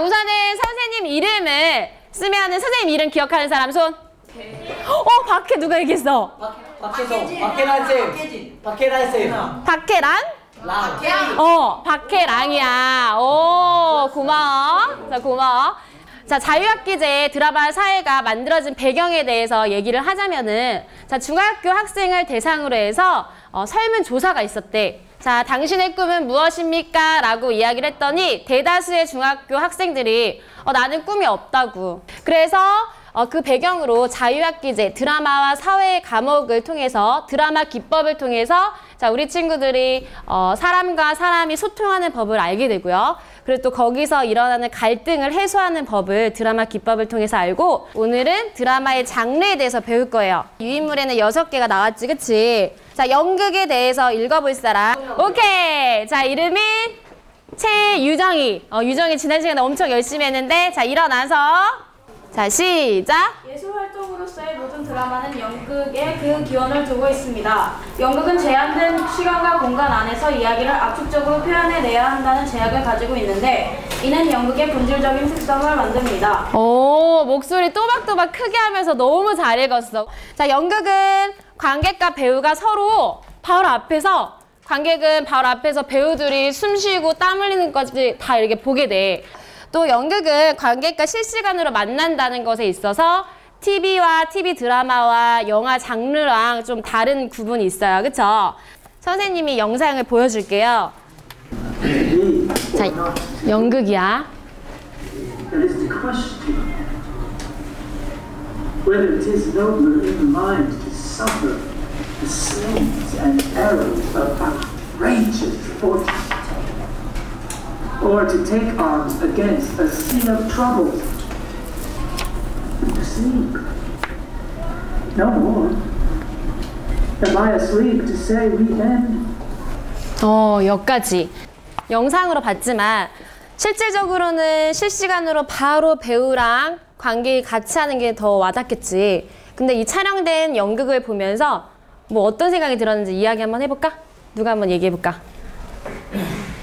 자, 우선은 선생님 이름을 쓰면은 선생님 이름 기억하는 사람 손. 어, 박해 누가 얘기했어? 박혜성, 박혜란 쌤, 박혜란 쌤, 박해란? 랑. 어, 박해랑이야. 오, 고마워. 자, 고마워. 자, 자유학기제 드라마 사회가 만들어진 배경에 대해서 얘기를 하자면은, 자, 중학교 학생을 대상으로 해서 어, 설문조사가 있었대. 자, 당신의 꿈은 무엇입니까? 라고 이야기를 했더니 대다수의 중학교 학생들이 어, 나는 꿈이 없다고. 그래서 어, 그 배경으로 자유학기제 드라마와 사회 과목을 통해서 드라마 기법을 통해서 자 우리 친구들이 어, 사람과 사람이 소통하는 법을 알게 되고요. 그리고 또 거기서 일어나는 갈등을 해소하는 법을 드라마 기법을 통해서 알고 오늘은 드라마의 장르에 대해서 배울 거예요. 유인물에는 여섯 개가 나왔지, 그치? 자 연극에 대해서 읽어볼 사람. 오케이. 자 이름이 최유정이. 어, 유정이 지난 시간에 엄청 열심히 했는데 자 일어나서 자 시작. 예술 활동으로서의 모든 드라마는 연극에 그 기원을 두고 있습니다. 연극은 제한된 시간과 공간 안에서 이야기를 압축적으로 표현해내야 한다는 제약을 가지고 있는데 이는 연극의 본질적인 특성을 만듭니다. 오, 목소리 또박또박 크게 하면서 너무 잘 읽었어. 자, 연극은 관객과 배우가 서로 바로 앞에서 관객은 바로 앞에서 배우들이 숨 쉬고 땀 흘리는 것까지 다 이렇게 보게 돼. 또 연극은 관객과 실시간으로 만난다는 것에 있어서 TV와 TV 드라마와 영화 장르랑 좀 다른 구분이 있어요. 그쵸? 선생님이 영상을 보여줄게요. 자, 연극이야. Or to take arms against a sea of troubles, to sleep. No more. Am I asleep to say we end? 어, 여기까지. 영상으로 봤지만 실질적으로는 실시간으로 바로 배우랑 관객이 같이 하는 게 더 와닿겠지. 근데 이 촬영된 연극을 보면서 뭐 어떤 생각이 들었는지 이야기 한번 해볼까? 누가 한번 얘기해볼까?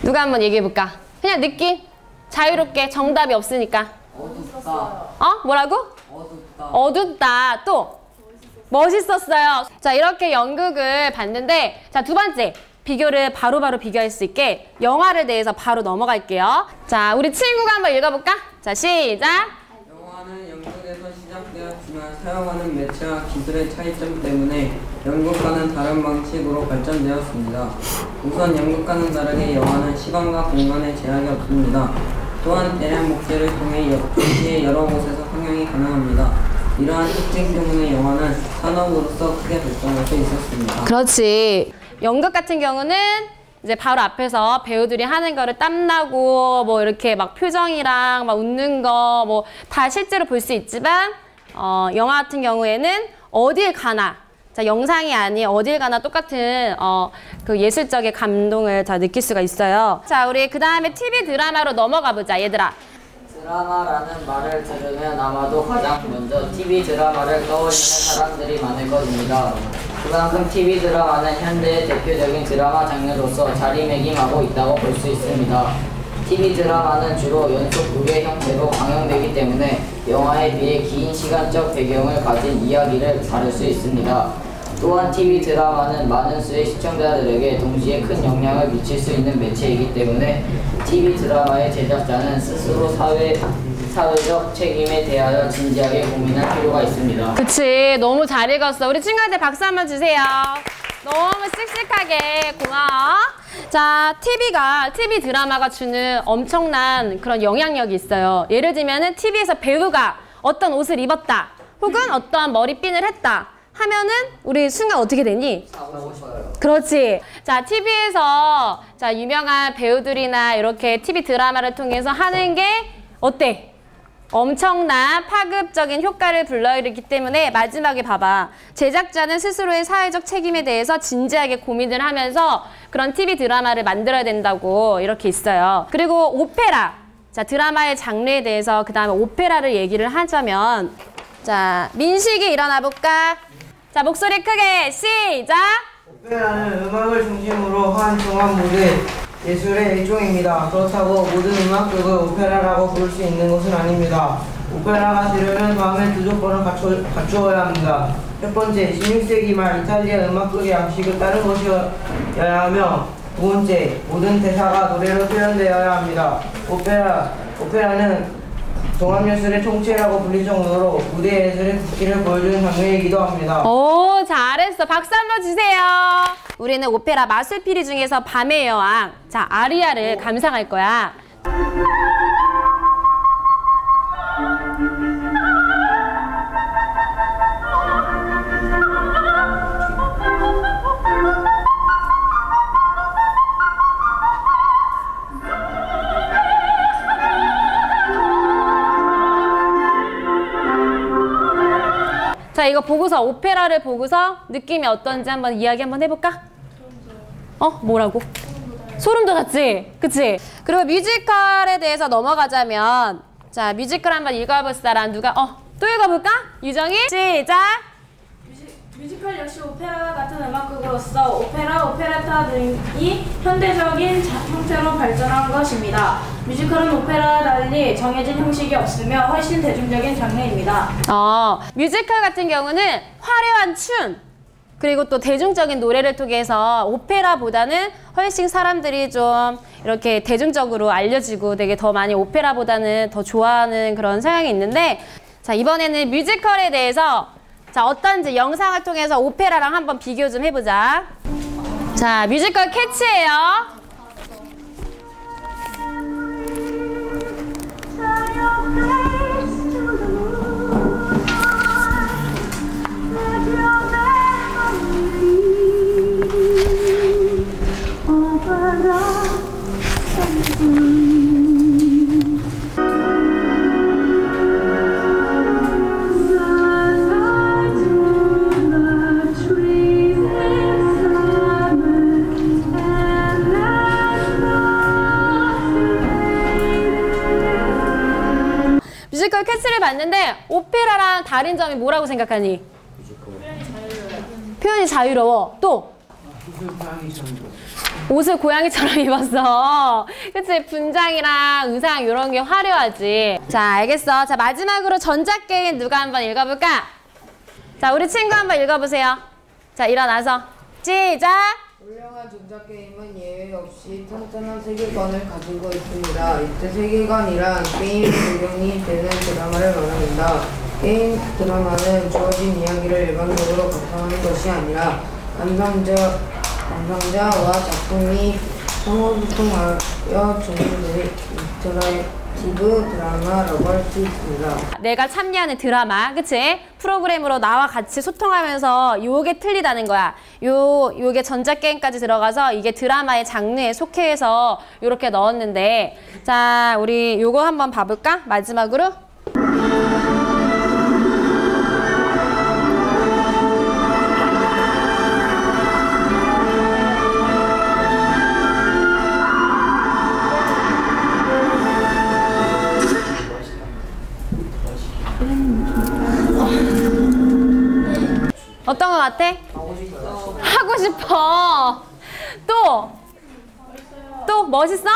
누가 한번 얘기해볼까? 그냥 느낌? 자유롭게 정답이 없으니까. 어둡다, 어? 뭐라고? 어둡다. 어둡다. 또 멋있었어요. 자 이렇게 연극을 봤는데 자 두 번째 비교를 바로 바로 비교할 수 있게 영화를 대해서 바로 넘어갈게요. 자 우리 친구가 한번 읽어볼까? 자 시작. 영화는 연극에서 시작되었지만 사용하는 매체와 기술의 차이점 때문에 연극과는 다른 방식으로 발전되었습니다. 우선 연극과는 다르게 영화는 시간과 공간에 제약이 없습니다. 또한 대량 목재를 통해 여- 동시에 여러 곳에서 상영이 가능합니다. 이러한 특징 때문에 영화는 산업으로서 크게 발전할 수 있었습니다. 그렇지. 연극 같은 경우는 이제 바로 앞에서 배우들이 하는 거를 땀나고 뭐 이렇게 막 표정이랑 막 웃는 거 뭐 다 실제로 볼 수 있지만 어, 영화 같은 경우에는 어딜 가나 자 영상이 아닌 어딜 가나 똑같은 어, 그 예술적인 감동을 다 느낄 수가 있어요. 자 우리 그 다음에 TV 드라마로 넘어가 보자 얘들아. 드라마라는 말을 들으면 아마도 가장 먼저 TV 드라마를 떠올리는 사람들이 많을 것입니다. 그만큼 TV 드라마는 현대의 대표적인 드라마 장르로서 자리매김하고 있다고 볼 수 있습니다. TV 드라마는 주로 연속 무게 형태로 방영되기 때문에 영화에 비해 긴 시간적 배경을 가진 이야기를 다룰 수 있습니다. 또한 TV 드라마는 많은 수의 시청자들에게 동시에 큰 영향을 미칠 수 있는 매체이기 때문에 TV 드라마의 제작자는 스스로 사회, 사회적 책임에 대하여 진지하게 고민할 필요가 있습니다. 그치. 너무 잘 읽었어. 우리 친구한테 박수 한번 주세요. 너무 씩씩하게. 고마워. 자 TV가 TV 드라마가 주는 엄청난 그런 영향력이 있어요. 예를 들면은 TV에서 배우가 어떤 옷을 입었다 혹은 어떠한 머리핀을 했다 하면은 우리 순간 어떻게 되니? 그렇지. 자, TV에서 자, 유명한 배우들이나 이렇게 TV 드라마를 통해서 하는 게 어때? 엄청난 파급적인 효과를 불러일으키기 때문에 마지막에 봐봐. 제작자는 스스로의 사회적 책임에 대해서 진지하게 고민을 하면서 그런 TV 드라마를 만들어야 된다고 이렇게 있어요. 그리고 오페라. 자, 드라마의 장르에 대해서 그 다음에 오페라를 얘기를 하자면 자, 민식이 일어나 볼까? 자, 목소리 크게 시작! 오페라는 음악을 중심으로 한 종합 무대, 예술의 일종입니다. 그렇다고 모든 음악극을 오페라라고 부를 수 있는 것은 아닙니다. 오페라가 되려면 다음에 두 조건을 갖추, 갖추어야 합니다. 첫 번째, 16세기 말 이탈리아 음악극의 양식을 따른 것이어야 하며 두 번째, 모든 대사가 노래로 표현되어야 합니다. 오페라, 오페라는 종합예술의 총체라고 불릴 정도로 무대 예술의 국기를 보여주는 장르이기도 합니다. 오, 잘했어. 박수 한번 주세요. 우리는 오페라 마술피리 중에서 밤의 여왕, 자, 아리아를 감상할 거야. 이거 보고서, 오페라를 보고서 느낌이 어떤지 한번 이야기 한번 해볼까? 어? 뭐라고? 소름 돋았지? 그치? 그리고 뮤지컬에 대해서 넘어가자면, 자, 뮤지컬 한번 읽어볼 사람 누가, 어, 또 읽어볼까? 유정이? 시작! 뮤지컬 역시 오페라와 같은 음악극으로서 오페라, 오페레타 등이 현대적인 자- 형태로 발전한 것입니다. 뮤지컬은 오페라와 달리 정해진 형식이 없으며 훨씬 대중적인 장르입니다. 어, 뮤지컬 같은 경우는 화려한 춤, 그리고 또 대중적인 노래를 통해서 오페라보다는 훨씬 사람들이 좀 이렇게 대중적으로 알려지고 되게 더 많이 오페라보다는 더 좋아하는 그런 성향이 있는데 자, 이번에는 뮤지컬에 대해서 자, 어떤지 영상을 통해서 오페라랑 한번 비교 좀 해보자. 자, 뮤지컬 캐치예요. 뮤지컬 캐치를 봤는데 오페라랑 다른 점이 뭐라고 생각하니? 표현이 자유로워. 또 옷을 고양이처럼 입었어. 그치? 분장이랑 의상 이런 게 화려하지. 자, 알겠어. 자, 마지막으로 전자게임 누가 한번 읽어볼까? 자, 우리 친구 한번 읽어보세요. 자, 일어나서. 시작! 훌륭한 전자게임은 예외 없이 탄탄한 세계관을 가지고 있습니다. 이때 세계관이란 게임 배경이 되는 말합니다. 게임 드라마는 주어진 이야기를 일반적으로 바탕하는 것이 아니라 감상자, 감상자와 작품이 상호소통하여 전개되는 인터랙티브 드라마라고 할 수 있습니다. 내가 참여하는 드라마, 그치? 프로그램으로 나와 같이 소통하면서 요게 틀리다는 거야. 요, 요게 전자게임까지 들어가서 이게 드라마의 장르에 속해서 요렇게 넣었는데. 자, 우리 요거 한번 봐볼까? 마지막으로. 멋있어?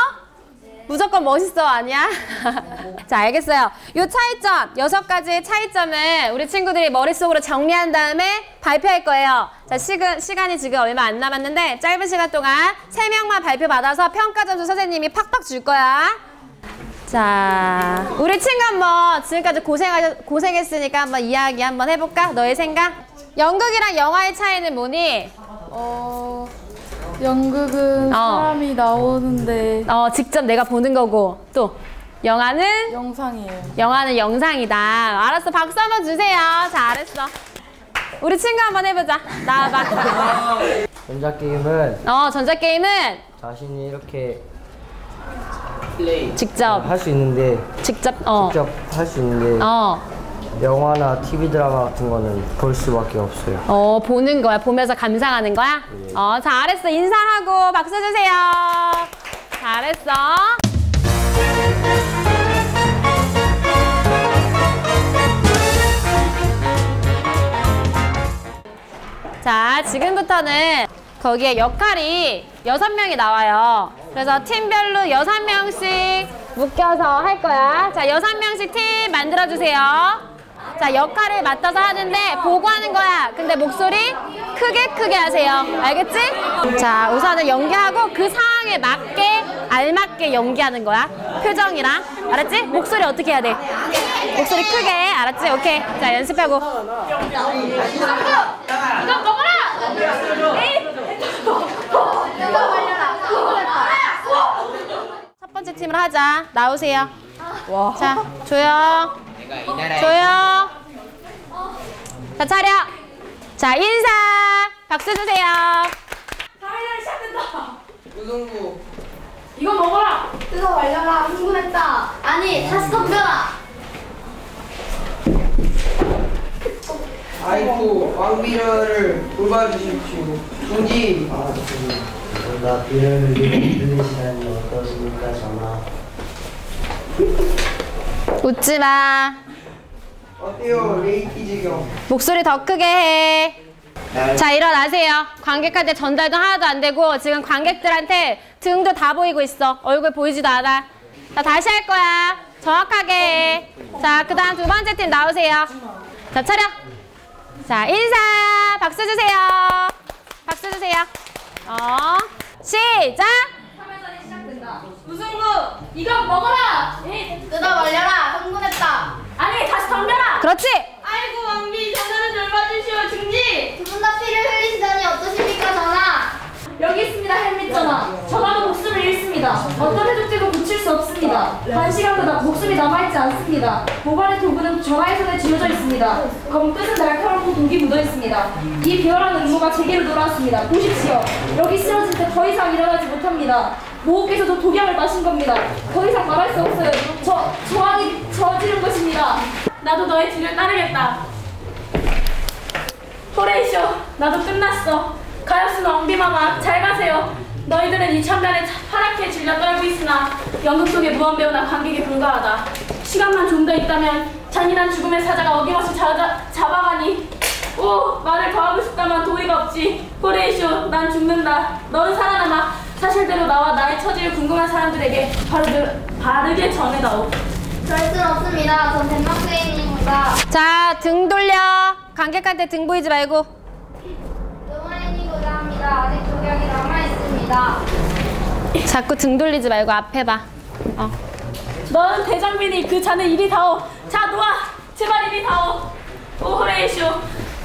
무조건 멋있어 아니야? 자 알겠어요. 요 차이점 여섯 가지의 차이점을 우리 친구들이 머릿속으로 정리한 다음에 발표할 거예요. 자 시간 시간이 지금 얼마 안 남았는데 짧은 시간 동안 세 명만 발표 받아서 평가 점수 선생님이 팍팍 줄 거야. 자 우리 친구 한번 지금까지 고생 고생했으니까 한번 이야기 한번 해볼까? 너의 생각? 연극이랑 영화의 차이는 뭐니? 어, 연극은 어. 사람이 나오는데 어 직접 내가 보는 거고 또 영화는 영상이에요. 영화는 영상이다. 알았어. 박수 한번 주세요. 잘했어. 우리 친구 한번 해보자. 나와봐. 전자게임은 어, 전자게임은 자신이 이렇게 플레이 직접, 할 수 있는데 직접, 어, 직접 할 수 있는데 어, 영화나 TV 드라마 같은 거는 볼 수밖에 없어요. 어, 보는 거야. 보면서 감상하는 거야? 어, 잘했어. 인사하고 박수 주세요. 잘했어. 자, 지금부터는 거기에 역할이 여섯 명이 나와요. 그래서 팀별로 여섯 명씩 묶여서 할 거야. 자, 여섯 명씩 팀 만들어주세요. 자, 역할을 맡아서 하는데 보고 하는 거야. 근데 목소리 크게 크게 하세요. 알겠지? 자, 우선은 연기하고 그 상황에 맞게 알맞게 연기하는 거야. 표정이랑. 알았지? 목소리 어떻게 해야 돼? 목소리 크게. 알았지? 오케이. 자, 연습하고. 이거 먹어라! 첫 번째 팀을 하자. 나오세요. 자, 조용. 조용. 자, 차려. 자, 인사. 박수 주세요. 우승부. 이거 먹어라. 뜨거 말려라 흥분했다 아니 다시 덤벼라 아이쿠 왕비녀를 돌봐주십시오. 중지. 나 비를 들리는 시간이 어떠십니까 전화 웃지 마. 어때요 레이키즈 경? 목소리 더 크게 해. 자, 일어나세요. 관객한테 전달도 하나도 안 되고 지금 관객들한테 등도 다 보이고 있어. 얼굴 보이지도 않아. 자, 다시 할 거야. 정확하게 해. 자, 그 다음 두 번째 팀 나오세요. 자, 차려. 자, 인사. 박수 주세요. 박수 주세요. 어, 시작. 무승부. 이거 먹어라. 뜨거 말려라 흥분했다 아니 다시 덤벼라. 그렇지. 아이고 왕비 전화를 돌봐주시오 중지. 두 분 다 피를 흘리시다니 어떠십니까 전하 여기 있습니다 헬멧 전화. 전화도 목숨을 잃 습니다. 어떤 해독제도 고칠 수 없습니다. 한 시간도 나, 목숨이 남아있지 않습니다. 보관의 도구는 전화의 손에 쥐어져 있습니다. 검끝은 날카롭고 독이 묻어 있습니다. 이 비열한 음모가 제게로 돌아왔습니다. 보십시오. 여기 쓰러질 때 더 이상 일어나지 못합니다. 모호께서도 독약을 마신 겁니다. 더 이상 말할 수 없어요. 저 저항이 저지른 것입니다. 나도 너의 뒤를 따르겠다. 호레이쇼, 나도 끝났어. 가엾은 왕비마마, 잘 가세요. 너희들은 이 참단에 파랗게 질려 떨고 있으나 연극 속의 무한배우나 관객에 불과하다. 시간만 좀 더 있다면 잔인한 죽음의 사자가 어김없이 잡아, 잡아가니 오, 말을 더 하고 싶다만 도리가 없지. 호레이쇼, 난 죽는다. 너는 살아남아. 사실대로 나와 나의 처지를 궁금한 사람들에게 바르게, 바르게 전해다오. 그럴 순 없습니다 전 덴마크인입니다 자, 등 돌려. 관객한테 등 보이지 말고. 노마인이고자 합니다 아직 독약이 남아있습니다 자꾸 등 돌리지 말고 앞에 봐. 어. 너는 대장빈이 그 자네 이리 다오. 자 놓아. 제발 이리 다오. 오호레이쇼.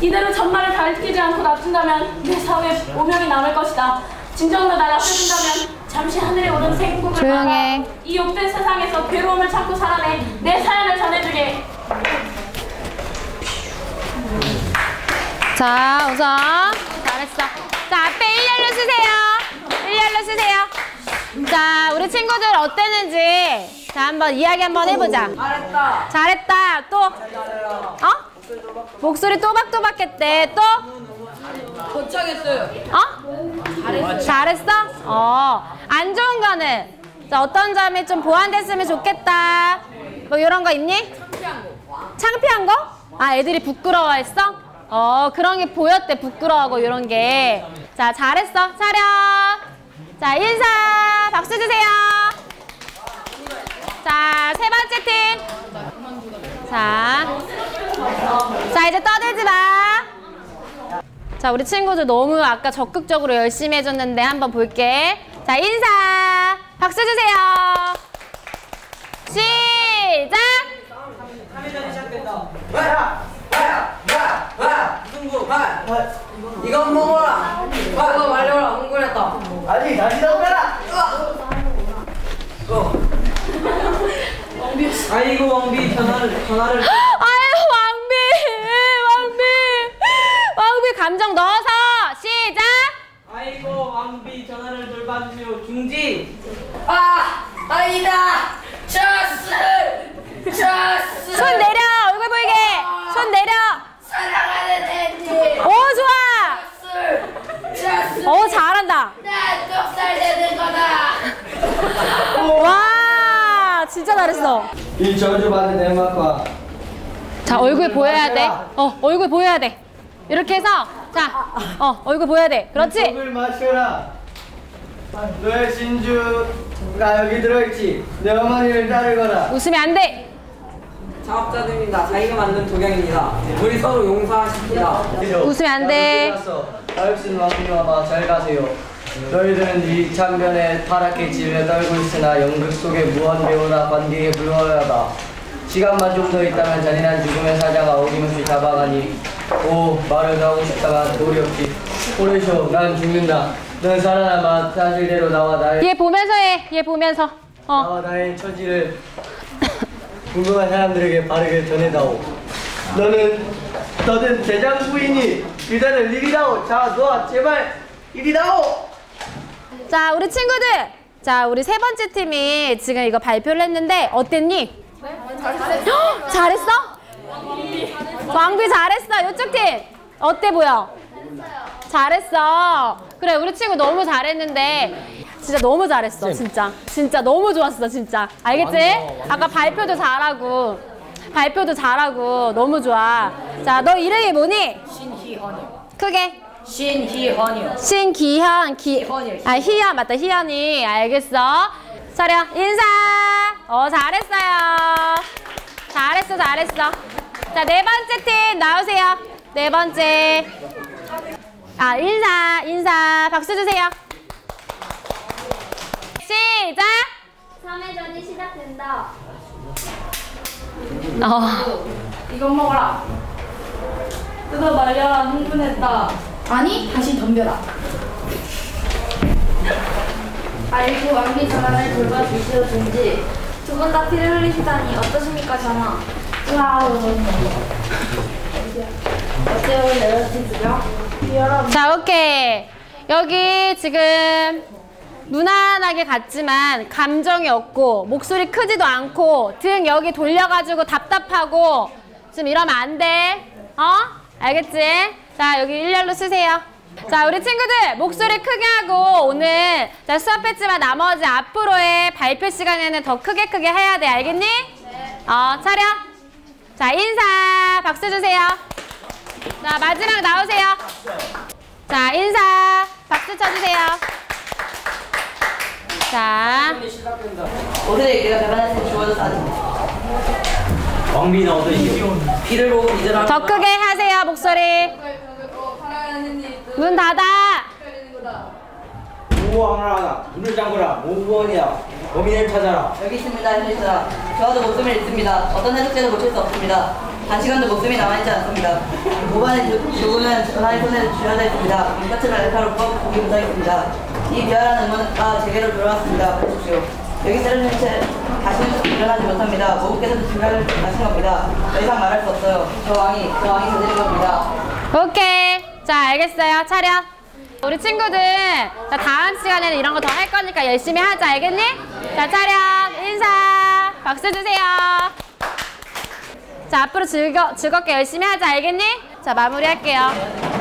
이대로 전말을 밝히지 않고 놔둔다면 내 사후에 오명이 남을 것이다. 진정으로 날 앞세운다면 잠시 하늘에 오른 새 꿈을 조용해. 이 욕된 세상에서 괴로움을 참고 살아내 내 사연을 전해주게. 자, 우선 잘했어. 자, 앞에 일렬로 쓰세요. 일렬로 쓰세요. 자, 우리 친구들 어땠는지 자, 한번 이야기 한번 해보자. 잘했다. 잘했다. 또? 어? 목소리 또박또박했대. 또? 도착했어요. 어? 잘했어. 어. 안 좋은 거는 자, 어떤 점이 좀 보완됐으면 좋겠다. 뭐 이런 거 있니? 창피한 거. 아, 애들이 부끄러워했어? 어, 그런 게 보였대. 부끄러워하고 이런 게. 자, 잘했어. 차려. 자, 인사. 박수 주세요. 자, 세 번째 팀. 자. 자, 이제 떠들지 마. 자, 우리 친구들 너무 아까 적극적으로 열심히 해줬는데 한번 볼게. 자, 인사. 박수 주세요. 시작. 와야 와야 와 와. 와. 이건 먹어라. 이거 말려라. 흥분했다. 아니 다시 덤벼라 아이고 왕비 전화를 전화를. 아유, 왕비. 왕비. 왕비 감정 넣어서 시작. 아이고 왕비 전화를 돌봐주세요. 중지. 아 아니다 저스 저스 손 내려. 얼굴 보이게. 손 내려. 사랑하는 앤디 오, 좋아. 저스 오, 잘한다. 난 독살 되는 거다 와, 진짜 잘했어. 이 저주받은 덴마크와 자, 얼굴 보여야 돼. 어, 얼굴 보여야 돼. 이렇게 해서 자, 어, 얼굴 보여야 돼. 그렇지. 독을 마셔라 너의 진주가 여기 들어있지. 내 어머니를 따르거라. 웃으면 안 돼. 창업자들입니다. 자기가 만든 도경입니다. 우리 서로 용서하십니다. 웃으면 안 돼. 알슨 왕비마마 잘 가세요. 너희들은 이 참변에 파랗게 지며 떨고 있으나 연극 속의 무한 배우나 관객에 불과하다. 시간만 좀 더 있다면 잔인한 죽음의 사자가 어김없이 잡아가니 오 말을 더 하고 싶다만 도리 없이 호레쇼 난 죽는다. 넌 살아남아 사실대로 나와 나의 얘 보면서 해. 얘 보면서. 어. 나와 나의 처지를 궁금한 사람들에게 바르게 전해다오. 너는 너는 대장 부인이 그대를 이리다오. 자, 너아 제발 이리다오. 자, 우리 친구들. 자, 우리 세 번째 팀이 지금 이거 발표를 했는데 어땠니? 헉, 잘했어? 왕비 잘했어. 이쪽 팀 어때 보여? 잘했어. 그래, 우리 친구 너무 잘했는데 진짜 너무 잘했어. 진짜. 진짜 너무 좋았어, 진짜. 알겠지? 아까 발표도 잘하고 발표도 잘하고 너무 좋아. 자, 너 이름이 뭐니? 신희헌이요. 크게. 신희헌이요. 신기현 기. 아 희연 맞다 희연이 알겠어. 차려 인사. 어 잘했어요. 잘했어 잘했어. 자네 번째 팀 나오세요. 네 번째. 아 인사 인사 박수 주세요. 시작. 3회전이 시작된다. 어. 이것 먹어라. 뜯어 말려라. 흥분했다. 아니, 다시 덤벼라. 알고 왕비 전환을 돌봐주시오든지 두 분 다 피를 흘리시다니 어떠십니까 전하? 와우. 어때요 내려주시죠? 자 오케이 여기 지금 무난하게 갔지만 감정이 없고 목소리 크지도 않고 등 여기 돌려가지고 답답하고 좀 이러면 안 돼. 어? 알겠지? 자 여기 일렬로 쓰세요. 자 우리 친구들 목소리 크게 하고 오늘 자 수업했지만 나머지 앞으로의 발표 시간에는 더 크게 크게 해야 돼. 알겠니? 어 차려. 자 인사 박수 주세요. 자 마지막 나오세요. 자 인사 박수 쳐주세요. 자 오늘의 내가 배반했을 주어져서 아직 왕비는 어떠시오? 비를 보고 믿으라. 더 크게 하세요 목소리. 문 닫아. 모호하라 문을 잠그라 모후원이야 범인을 찾아라 여기 있습니다, 현실사. 저와도 목숨을 잃습니다. 어떤 해석제도 고칠 수 없습니다. 단시간도 목숨이 남아있지 않습니다. 모반의 조금은 전화의 손에 쥐어져 있습니다. 눈같은 날카롭고 보기 못하겠습니다. 이 비열한 음모가 제게로 돌아왔습니다. 보십시오. 여기 쓰러진 채 다시는 일어나지 못합니다. 모국께서도 증가를 하신 겁니다. 더 이상 말할 수 없어요. 저 왕이, 저 왕이 저지른 겁니다. 오케이. 자 알겠어요. 차려. 우리 친구들 자 다음 시간에는 이런 거 더 할 거니까 열심히 하자. 알겠니? 자 차려. 인사. 박수 주세요. 자 앞으로 즐거 즐겁게 열심히 하자. 알겠니? 자 마무리할게요.